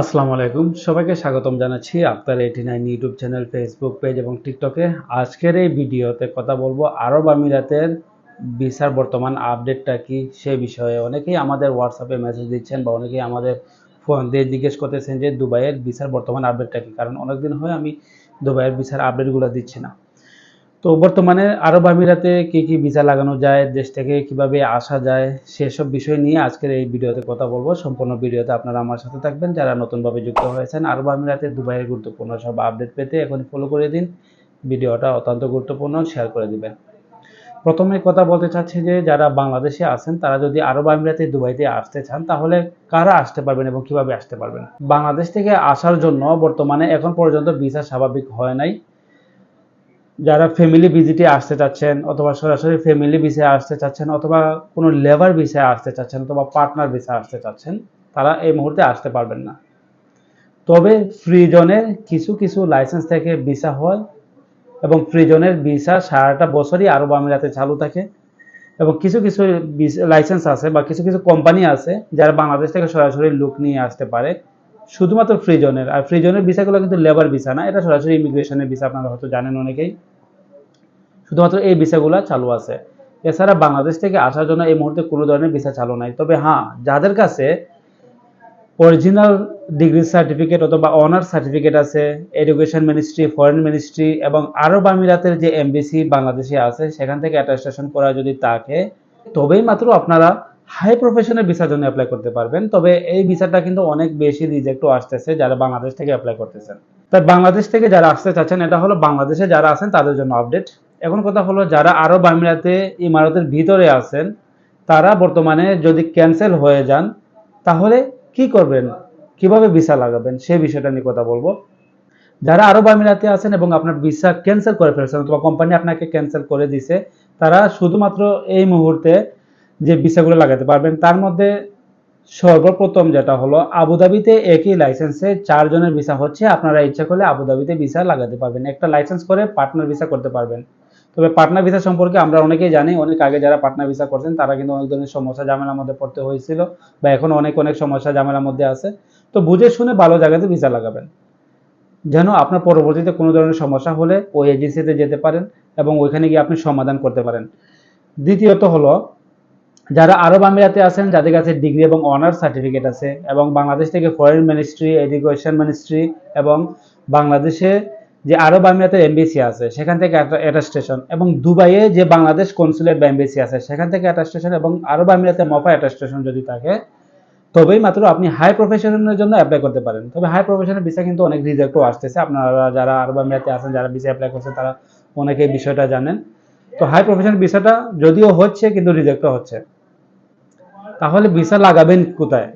আসসালামু আলাইকুম। সবাইকে স্বাগতম জানাচ্ছি Akhtar eighty nine YouTube channel Facebook page এবং টিকটকে আজকের এই ভিডিওতে কথা বলব আরব আমিরাতের ভিসার বর্তমান আপডেটটা কি, সে বিষয়ে। অনেকেই আমাদের হোয়াটসঅ্যাপে মেসেজ দিচ্ছেন বা অনেকেই আমাদের ফোন দিয়ে জিজ্ঞেস করতেছেন যে দুবাইয়ের ভিসার বর্তমান আপডেটটা কি? কারণ অনেকদিন হয় আমি দুবাইয়ের ভিসার আপডেটগুলো দিচ্ছি না। তো বর্তমানে আরব আমিরাতে কি কি ভিসা লাগানো যায়, দেশ থেকে কীভাবে আসা যায়, সেসব বিষয় নিয়ে আজকের এই ভিডিওতে কথা বলব। সম্পূর্ণ ভিডিওতে আপনারা আমার সাথে থাকবেন। যারা নতুনভাবে যুক্ত হয়েছেন, আরব আমিরাতে দুবাইয়ের গুরুত্বপূর্ণ সব আপডেট পেতে এখন ফলো করে দিন। ভিডিওটা অত্যন্ত গুরুত্বপূর্ণ শেয়ার করে দিবেন। প্রথমে কথা বলতে চাচ্ছি যে, যারা বাংলাদেশে আছেন, তারা যদি আরব আমিরাতে দুবাইতে আসতে চান, তাহলে কারা আসতে পারবেন এবং কীভাবে আসতে পারবেন? বাংলাদেশ থেকে আসার জন্য বর্তমানে এখন পর্যন্ত ভিসা স্বাভাবিক হয় নাই। যারা ফ্যামিলি ভিজিটে আসতে চাচ্ছেন অথবা সরাসরি ফ্যামিলি ভিসায় আসতে চাচ্ছেন অথবা কোনো লেবার ভিসায় আসতে চাচ্ছেন অথবা পার্টনার ভিসা আসতে চাচ্ছেন, তারা এই মুহূর্তে আসতে পারবেন না। তবে ফ্রিজনের কিছু কিছু লাইসেন্স থেকে ভিসা হয় এবং ফ্রিজনের ভিসা সারাটা বছরই আরব আমিরাতে চালু থাকে এবং কিছু কিছু লাইসেন্স আছে বা কিছু কিছু কোম্পানি আছে যারা বাংলাদেশ থেকে সরাসরি লোক নিয়ে আসতে পারে শুধুমাত্র ফ্রিজনের। আর ফ্রিজনের ভিসাগুলো কিন্তু লেবার ভিসা না, এটা সরাসরি ইমিগ্রেশনের ভিসা আপনারা হয়তো জানেন অনেকেই। শুধুমাত্র এই ভিসাগুলো চালু আছে। এছাড়া বাংলাদেশ থেকে আসার জন্য এই মুহূর্তে কোনো ধরনের ভিসা চালু নাই। তবে হ্যাঁ যাদের কাছে অরিজিনাল ডিগ্রি সার্টিফিকেট অথবা অনার্স সার্টিফিকেট আছে এডুকেশন মিনিস্ট্রি ফরেন মিনিস্ট্রি এবং আরব আমিরাতের যে এমবিসি বাংলাদেশে আছে, সেখান থেকে অ্যাটাস্টেশন করা যদি থাকে, তবেই মাত্র আপনারা হাই প্রফেশনের ভিসার জন্য অ্যাপ্লাই করতে পারবেন। তবে এই ভিসাটা কিন্তু অনেক বেশি রিজেক্টও আসতেছে যারা বাংলাদেশ থেকে অ্যাপ্লাই করতেছেন। তাই বাংলাদেশ থেকে যারা আসতে চাচ্ছেন, এটা হলো বাংলাদেশে যারা আছেন, তাদের জন্য আপডেট এখন কথা হলো, যারা আরব আমিরাতে ইমারতের ভিতরে আছেন, তারা বর্তমানে যদি ক্যান্সেল হয়ে যান, তাহলে কি করবেন? কীভাবে ভিসা লাগাবেন? সেই বিষয়টা নিয়ে কথা বলব। যারা আরব আমিরাতে আছেন এবং আপনার ভিসা ক্যান্সেল করে ফেলছেন, অথবা কোম্পানি আপনাকে ক্যান্সেল করে দিছে, তারা শুধুমাত্র এই মুহূর্তে যে ভিসাগুলো লাগাতে পারবেন, তার মধ্যে সর্বপ্রথম যেটা হলো আবুধাবিতে একই লাইসেন্সে চারজনের ভিসা হচ্ছে। আপনারা ইচ্ছা করলে আবুধাবিতে ভিসা লাগাতে পারবেন। একটা লাইসেন্স করে পার্টনার ভিসা করতে পারবেন। তবে পাটনা ভিসা সম্পর্কে আমরা অনেকেই জানি, অনেক আগে যারা পাটনা ভিসা করছেন তারা কিন্তু অনেক ধরনের সমস্যা, ঝামেলার মধ্যে পড়তে হয়েছিল বা এখন অনেক অনেক সমস্যা, ঝামেলার মধ্যে আছে। তো বুঝে শুনে ভালো জায়গাতে ভিসা লাগাবেন। যেন আপনার পরবর্তীতে কোনো ধরনের সমস্যা হলে ওই এজেন্সিতে যেতে পারেন এবং ওইখানে গিয়ে আপনি সমাধান করতে পারেন। দ্বিতীয়ত হলো, যারা আরব আমিরাতে আছেন, যাদের কাছে ডিগ্রি এবং অনার্স সার্টিফিকেট আছে এবং বাংলাদেশ থেকে ফরেন মিনিস্ট্রি, এডুকেশন মিনিস্ট্রি এবং বাংলাদেশে যে আরব আমিরাতের এমবিসি আছে, সেখান থেকে অ্যাটাস্টেশন এবং দুবাইয়ে যে বাংলাদেশ কনসুলেট বা এমবিসি আছে, সেখান থেকে অ্যাটাস্টেশন এবং আরব আমিরাতে মফা অ্যাটাস্টেশন যদি থাকে, তবেই মাত্র আপনি হাই প্রফেশনের জন্য অ্যাপ্লাই করতে পারেন। তবে হাই প্রফেশনের ভিসা কিন্তু অনেক রিজেক্টও আসতেছে। আপনারা যারা আরব আমিরাতে আছেন, যারা ভিসা অ্যাপ্লাই করছেন, তারা অনেকে বিষয়টা জানেন। তো হাই প্রফেশনাল ভিসাটা যদিও হচ্ছে, কিন্তু রিজেক্টও হচ্ছে। তাহলে ভিসা লাগাবেন কোথায়?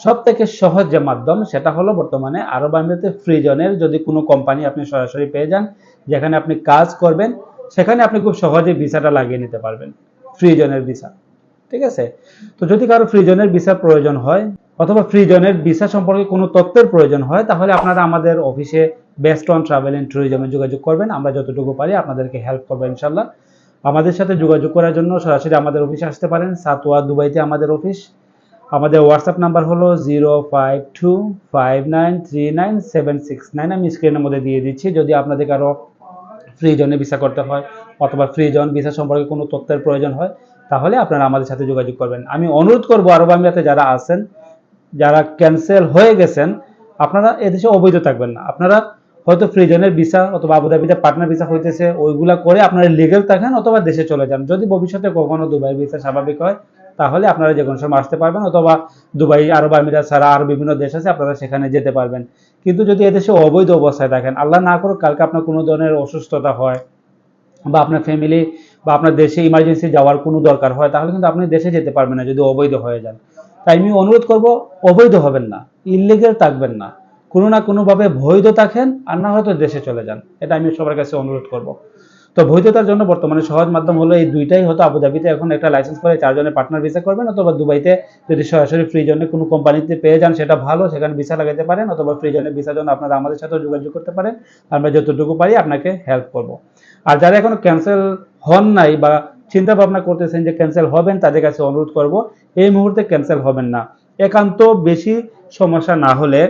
সব থেকে সহজ যে মাধ্যম সেটা হলো বর্তমানে আরব আমিরাতে ফ্রি জোনের যদি কোনো কোম্পানি আপনি সরাসরি পেয়ে যান, যেখানে আপনি কাজ করবেন, সেখানে আপনি খুব সহজে ভিসাটা লাগিয়ে নিতে পারবেন ফ্রি জোনের ভিসা। ঠিক আছে? তো যদি কারও ফ্রি জোনের ভিসা প্রয়োজন হয়, অথবা ফ্রি জোনের ভিসা সম্পর্কে কোনো তথ্যের প্রয়োজন হয়, তাহলে আপনারা আমাদের অফিসে বেস্ট অন ট্রাভেল অ্যান্ড ট্যুরিজমে যোগাযোগ করবেন। আমরা যতটুকু পারি আপনাদেরকে হেল্প করব ইনশাল্লাহ আমাদের সাথে যোগাযোগ করার জন্য সরাসরি আমাদের অফিসে আসতে পারেন। সাতোয়া, দুবাইতে আমাদের অফিস। আমাদের হোয়াটসঅ্যাপ নাম্বার হলো zero five two five nine three nine seven six nine আমি স্ক্রিনের মধ্যে দিয়ে দিচ্ছি। যদি আপনাদের কারও ফ্রি জোনে ভিসা করতে হয় অথবা ফ্রি জন ভিসা সম্পর্কে কোনো তথ্যের প্রয়োজন হয়, তাহলে আপনারা আমাদের সাথে যোগাযোগ করবেন। আমি অনুরোধ করব আরব আমিরাতে যারা আছেন, যারা ক্যান্সেল হয়ে গেছেন, আপনারা এদেশে অবৈধ থাকবেন না। আপনারা হয়তো ফ্রিজনের ভিসা অথবা আবুধাবিতে পার্টনার ভিসা হইতেছে, ওইগুলা করে আপনারা লিগেল থাকেন অথবা দেশে চলে যান। যদি ভবিষ্যতে কখনো দুবাই ভিসা স্বাভাবিক হয় তাহলে আপনারা যে কোনো সময় আসতে পারবেন, অথবা দুবাই, আরব আমিরাত ছাড়া আরও বিভিন্ন দেশ আছে, আপনারা সেখানে যেতে পারবেন। কিন্তু যদি এদেশে অবৈধ অবস্থায় থাকেন, আল্লাহ না করুক, কালকে আপনার কোনো ধরনের অসুস্থতা হয়, বা আপনার ফ্যামিলি বা আপনার দেশে ইমার্জেন্সি যাওয়ার কোনো দরকার হয়, তাহলে কিন্তু আপনি দেশে যেতে পারবেন না যদি অবৈধ হয়ে যান। তাই আমি অনুরোধ করব, অবৈধ হবেন না ইলিগেল থাকবেন না। কোনো না কোনোভাবে বৈধ থাকেন, আর না হয়তো দেশে চলে যান। এটা আমি সবার কাছে অনুরোধ করব। তো বৈধতার জন্য বর্তমানে সহজ মাধ্যম হলো এই দুইটাই হতো আবুধাবিতে এখন একটা লাইসেন্স করে চারজনের পার্টনার ভিসা করবেন, অথবা দুবাইতে যদি সরাসরি ফ্রি জন্য কোনো কোম্পানিতে পেয়ে যান, সেটা ভালো, সেখানে ভিসা লাগাতে পারেন, অথবা ফ্রি জন্য ভিসার জন্য আপনারা আমাদের সাথেও যোগাযোগ করতে পারেন, আমরা যতটুকু পারি আপনাকে হেল্প করব। আর যারা এখনও ক্যান্সেল হন নাই বা চিন্তা ভাবনা করতেছেন যে ক্যান্সেল হবেন, তাদের কাছে অনুরোধ করব, এই মুহূর্তে ক্যান্সেল হবেন না। একান্ত বেশি সমস্যা না হলে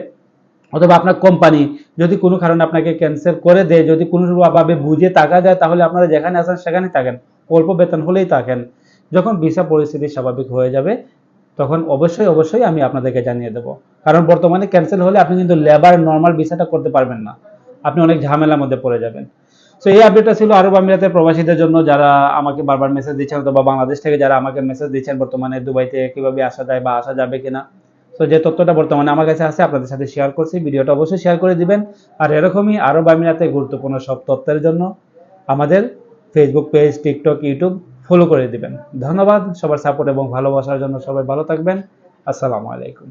অথবা আপনার কোম্পানি যদি কোনো কারণে আপনাকে ক্যান্সেল করে দেয়, যদি কোনোভাবে বুঝে টাকা দেয় তাহলে আপনারা যেখানে আসেন সেখানে থাকেন। অল্প বেতন হলেই থাকেন। যখন ভিসা পরিস্থিতি স্বাভাবিক হয়ে যাবে, তখন অবশ্যই অবশ্যই আমি আপনাদেরকে জানিয়ে দেবো। কারণ বর্তমানে ক্যান্সেল হলে আপনি কিন্তু লেবার নর্মাল ভিসাটা করতে পারবেন না। আপনি অনেক ঝামেলার মধ্যে পড়ে যাবেন। তো এই আপডেটটা ছিল আরব আমিরাতের প্রবাসীদের জন্য যারা আমাকে বারবার মেসেজ দিচ্ছেন, অথবা বাংলাদেশ থেকে যারা আমাকে মেসেজ দিচ্ছেন বর্তমানে দুবাইতে কীভাবে আসা যায় বা আসা যাবে কিনা। তো যে তথ্যটা বর্তমানে আমার কাছে আছে, আপনাদের সাথে শেয়ার করছি, ভিডিওটা অবশ্যই শেয়ার করে দিবেন। আর এরকমই আরব আমিরাতে গুরুত্বপূর্ণ সব তথ্যের জন্য আমাদের Facebook page TikTok YouTube follow করে দিবেন। ধন্যবাদ সবার সাপোর্ট এবং ভালোবাসার জন্য সবাই ভালো থাকবেন। আসসালামু আলাইকুম।